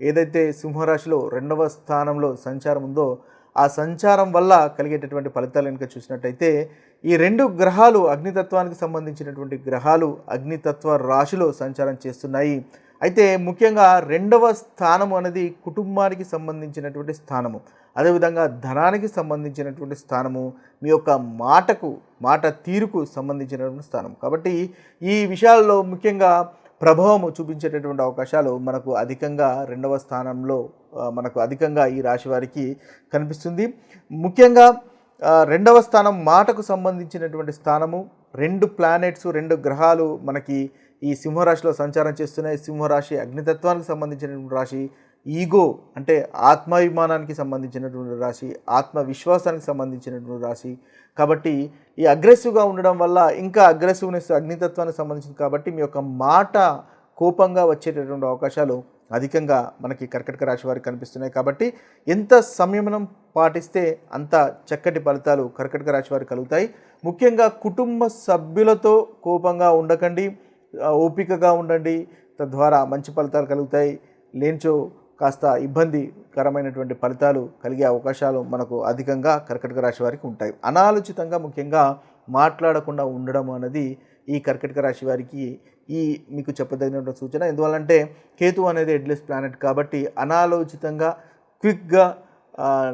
ఏదైతే సింహరాశిలో రెండవ స్థానంలో సంచారం ఉందో ఆ సంచారం వల్ల కలిగేటటువంటి ఫలితాలు కనుక చూసినట్టయితే ఈ రెండు గ్రహాలు అగ్నితత్వానికి సంబంధించినటువంటి గ్రహాలు అగ్నితత్వ రాశిలో సంచారం చేస్తున్నాయి. అయితే ముఖ్యంగా రెండవ స్థానం అనేది కుటుంబానికి సంబంధించినటువంటి స్థానము. అదేవిధంగా ధనానికి సంబంధించినటువంటి స్థానము. మీ యొక్క మాటకు మాట తీరుకు సంబంధించినటువంటి స్థానం. కాబట్టి ఈ విషయాల్లో ముఖ్యంగా ప్రభావం చూపించేటటువంటి అవకాశాలు మనకు అధికంగా రెండవ స్థానంలో మనకు అధికంగా ఈ రాశి వారికి కనిపిస్తుంది. ముఖ్యంగా రెండవ స్థానం మాటకు సంబంధించినటువంటి స్థానము రెండు ప్లానెట్స్ రెండు గ్రహాలు మనకి ఈ సింహరాశిలో సంచారం చేస్తున్నాయి. సింహరాశి అగ్నితత్వానికి సంబంధించినటువంటి రాశి ఈగో అంటే ఆత్మాభిమానానికి సంబంధించినటువంటి రాశి ఆత్మవిశ్వాసానికి సంబంధించినటువంటి రాశి. కాబట్టి ఈ అగ్రెసివ్గా ఉండడం వల్ల ఇంకా అగ్రెసివ్నెస్ అగ్నితత్వానికి సంబంధించింది కాబట్టి మీ యొక్క మాట కోపంగా వచ్చేటటువంటి అవకాశాలు అధికంగా మనకి కర్కటక రాశి వారికి కనిపిస్తున్నాయి. కాబట్టి ఎంత సంయమనం పాటిస్తే అంత చక్కటి ఫలితాలు కర్కటక రాశి వారికి కలుగుతాయి. ముఖ్యంగా కుటుంబ సభ్యులతో కోపంగా ఉండకండి ఓపికగా ఉండండి. తద్వారా మంచి ఫలితాలు కలుగుతాయి. లేంచో కాస్త ఇబ్బందికరమైనటువంటి ఫలితాలు కలిగే అవకాశాలు మనకు అధికంగా కర్కటక రాశి వారికి ఉంటాయి. అనాలోచితంగా ముఖ్యంగా మాట్లాడకుండా ఉండడం అనేది ఈ కర్కటక రాశి వారికి ఈ మీకు చెప్పదగిన సూచన. ఎందువల్లంటే కేతు అనేది ఎడ్లెస్ ప్లానెట్ కాబట్టి అనాలోచితంగా క్విక్గా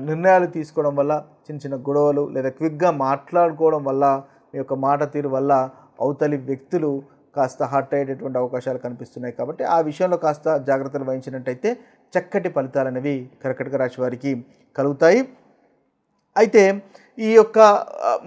నిర్ణయాలు తీసుకోవడం వల్ల చిన్న చిన్న గొడవలు లేదా క్విక్గా మాట్లాడుకోవడం వల్ల మీ యొక్క మాట తీరు వల్ల అవతలి వ్యక్తులు కాస్త హర్ట్ అయ్యేటటువంటి అవకాశాలు కనిపిస్తున్నాయి కాబట్టి ఆ విషయంలో కాస్త జాగ్రత్తలు వహించినట్టయితే చక్కటి ఫలితాలు అనేవి కర్కటక రాశి వారికి కలుగుతాయి. అయితే ఈ యొక్క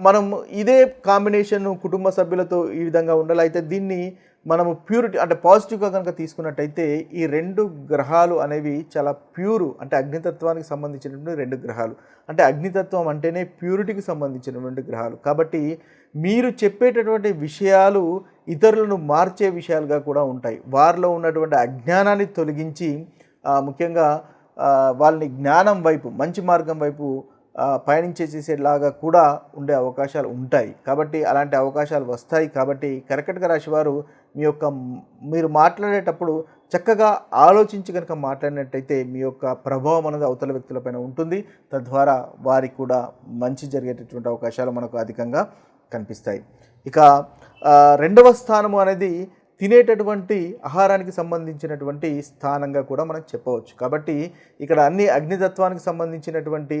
మనం ఇదే కాంబినేషన్ కుటుంబ సభ్యులతో ఈ విధంగా ఉండాలి అయితే దీన్ని మనము ప్యూరిటీ అంటే పాజిటివ్గా కనుక తీసుకున్నట్టయితే ఈ రెండు గ్రహాలు అనేవి చాలా ప్యూరు అంటే అగ్నితత్వానికి సంబంధించినటువంటి రెండు గ్రహాలు. అంటే అగ్నితత్వం అంటేనే ప్యూరిటీకి సంబంధించినటువంటి గ్రహాలు. కాబట్టి మీరు చెప్పేటటువంటి విషయాలు ఇతరులను మార్చే విషయాలుగా కూడా ఉంటాయి. వారిలో ఉన్నటువంటి అజ్ఞానాన్ని తొలగించి ముఖ్యంగా వాళ్ళని జ్ఞానం వైపు మంచి మార్గం వైపు పయనించే చేసేలాగా కూడా ఉండే అవకాశాలు ఉంటాయి. కాబట్టి అలాంటి అవకాశాలు వస్తాయి. కాబట్టి కర్కటక రాశి వారు మీ యొక్క మీరు మాట్లాడేటప్పుడు చక్కగా ఆలోచించి కనుక మాట్లాడినట్టయితే మీ యొక్క ప్రభావం అనేది అవతల వ్యక్తులపైన ఉంటుంది. తద్వారా వారికి కూడా మంచి జరిగేటటువంటి అవకాశాలు మనకు అధికంగా కనిపిస్తాయి. ఇక రెండవ స్థానము అనేది తినేటటువంటి ఆహారానికి సంబంధించినటువంటి స్థానంగా కూడా మనం చెప్పవచ్చు. కాబట్టి ఇక్కడ అన్ని అగ్నితత్వానికి సంబంధించినటువంటి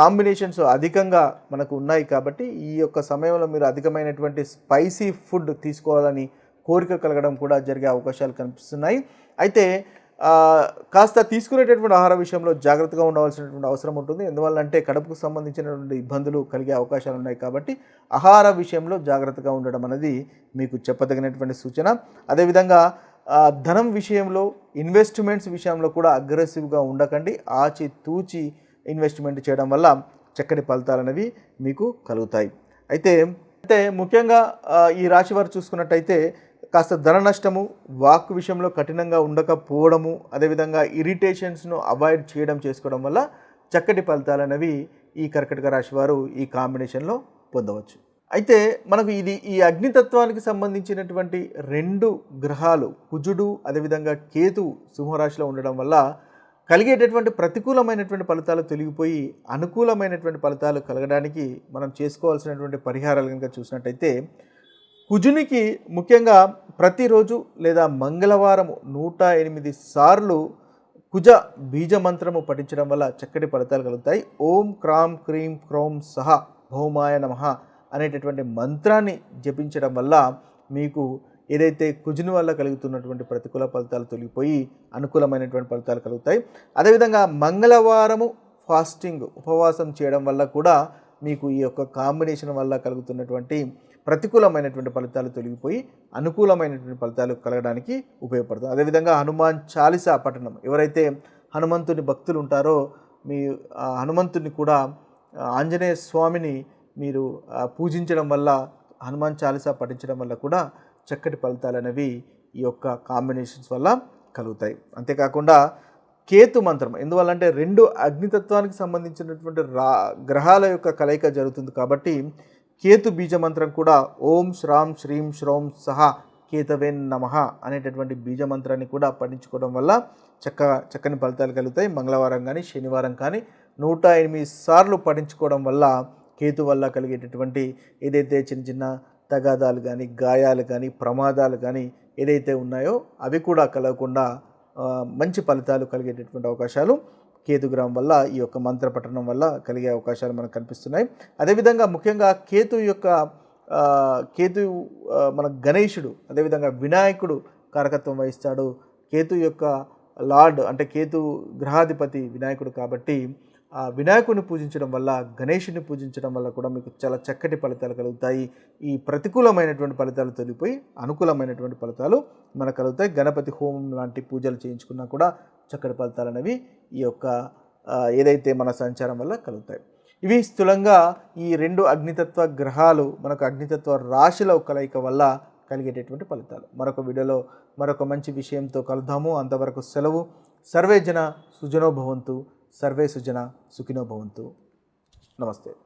కాంబినేషన్స్ అధికంగా మనకు ఉన్నాయి కాబట్టి ఈ యొక్క సమయంలో మీరు అధికమైనటువంటి స్పైసీ ఫుడ్ తీసుకోవాలని కోరిక కలగడం కూడా జరిగే అవకాశాలు కనిపిస్తున్నాయి. అయితే కాస్త తీసుకునేటటువంటి ఆహార విషయంలో జాగ్రత్తగా ఉండవలసినటువంటి అవసరం ఉంటుంది. ఎందువల్ల అంటే కడుపుకు సంబంధించినటువంటి ఇబ్బందులు కలిగే అవకాశాలు ఉన్నాయి కాబట్టి ఆహార విషయంలో జాగ్రత్తగా ఉండడం అనేది మీకు చెప్పదగినటువంటి సూచన. అదేవిధంగా ధనం విషయంలో ఇన్వెస్ట్మెంట్స్ విషయంలో కూడా అగ్రెసివ్గా ఉండకండి. ఆచి తూచి ఇన్వెస్ట్మెంట్ చేయడం వల్ల చక్కటి ఫలితాలు అనేవి మీకు కలుగుతాయి. అయితే అయితే ముఖ్యంగా ఈ రాశి వారు చూసుకున్నట్టయితే కాస్త ధర నష్టము వాక్ విషయంలో కఠినంగా ఉండకపోవడము అదేవిధంగా ఇరిటేషన్స్ను అవాయిడ్ చేయడం చేసుకోవడం వల్ల చక్కటి ఫలితాలు అనేవి ఈ కర్కటక రాశి వారు ఈ కాంబినేషన్లో పొందవచ్చు. అయితే మనకు ఇది ఈ అగ్నితత్వానికి సంబంధించినటువంటి రెండు గ్రహాలు కుజుడు అదేవిధంగా కేతు సింహరాశిలో ఉండడం వల్ల కలిగేటటువంటి ప్రతికూలమైనటువంటి ఫలితాలు తొలగిపోయి అనుకూలమైనటువంటి ఫలితాలు కలగడానికి మనం చేసుకోవాల్సినటువంటి పరిహారాలు కనుక చూసినట్టయితే కుజునికి ముఖ్యంగా ప్రతిరోజు లేదా మంగళవారం నూట ఎనిమిది సార్లు కుజ బీజ మంత్రము పఠించడం వల్ల చక్కటి ఫలితాలు కలుగుతాయి. ఓం క్రాం క్రీం క్రోం సహ భౌమాయ నమః అనేటటువంటి మంత్రాన్ని జపించడం వల్ల మీకు ఏదైతే కుజుని వల్ల కలుగుతున్నటువంటి ప్రతికూల ఫలితాలు తొలగిపోయి అనుకూలమైనటువంటి ఫలితాలు కలుగుతాయి. అదేవిధంగా మంగళవారము ఫాస్టింగ్ ఉపవాసం చేయడం వల్ల కూడా మీకు ఈ యొక్క కాంబినేషన్ వల్ల కలుగుతున్నటువంటి ప్రతికూలమైనటువంటి ఫలితాలు తొలగిపోయి అనుకూలమైనటువంటి ఫలితాలు కలగడానికి ఉపయోగపడుతుంది. అదేవిధంగా హనుమాన్ చాలీసా పఠనం ఎవరైతే హనుమంతుని భక్తులు ఉంటారో మీ హనుమంతుని కూడా ఆంజనేయ స్వామిని మీరు పూజించడం వల్ల హనుమాన్ చాలీసా పఠించడం వల్ల కూడా చక్కటి ఫలితాలు అనేవి ఈ యొక్క కాంబినేషన్స్ వల్ల కలుగుతాయి. అంతేకాకుండా కేతు మంత్రం ఎందువల్లంటే రెండు అగ్నితత్వానికి సంబంధించినటువంటి రా గ్రహాల యొక్క కలయిక జరుగుతుంది కాబట్టి కేతు బీజ మంత్రం కూడా ఓం శ్రాం శ్రీం శ్రోం సహా కేతవేన్ నమః అనేటటువంటి బీజ మంత్రాన్ని కూడా పఠించుకోవడం వల్ల చక్క చక్కని ఫలితాలు కలుగుతాయి. మంగళవారం కానీ శనివారం కానీ నూట ఎనిమిది సార్లు పఠించుకోవడం వల్ల కేతు వల్ల కలిగేటటువంటి ఏదైతే చిన్న చిన్న తగాదాలు కానీ గాయాలు కానీ ప్రమాదాలు కానీ ఏదైతే ఉన్నాయో అవి కూడా కలగకుండా మంచి ఫలితాలు కలిగేటటువంటి అవకాశాలు కేతుగ్రహం వల్ల ఈ యొక్క మంత్ర పఠనం వల్ల కలిగే అవకాశాలు మనకు కనిపిస్తున్నాయి. అదేవిధంగా ముఖ్యంగా కేతు యొక్క కేతు మన గణేశుడు అదేవిధంగా వినాయకుడు కారకత్వం వహిస్తాడు. కేతు యొక్క లార్డ్ అంటే కేతు గ్రహాధిపతి వినాయకుడు కాబట్టి ఆ వినాయకుడిని పూజించడం వల్ల గణేషుని పూజించడం వల్ల కూడా మీకు చాలా చక్కటి ఫలితాలు కలుగుతాయి. ఈ ప్రతికూలమైనటువంటి ఫలితాలు తొలిపోయి అనుకూలమైనటువంటి ఫలితాలు మనకు కలుగుతాయి. గణపతి హోమం లాంటి పూజలు చేయించుకున్నా కూడా చక్కటి ఫలితాలు అనేవి ఈ యొక్క ఏదైతే మన సంచారం వల్ల కలుగుతాయి. ఇవి స్థూలంగా ఈ రెండు అగ్నితత్వ గ్రహాలు మనకు అగ్నితత్వ రాశిల కలయిక వల్ల కలిగేటటువంటి ఫలితాలు. మరొక వీడియోలో మరొక మంచి విషయంతో కలుద్దాము. అంతవరకు సెలవు. సర్వే జన సుజనో భవంతు. సర్వే సుజన సుఖినో భవంతు. నమస్తే.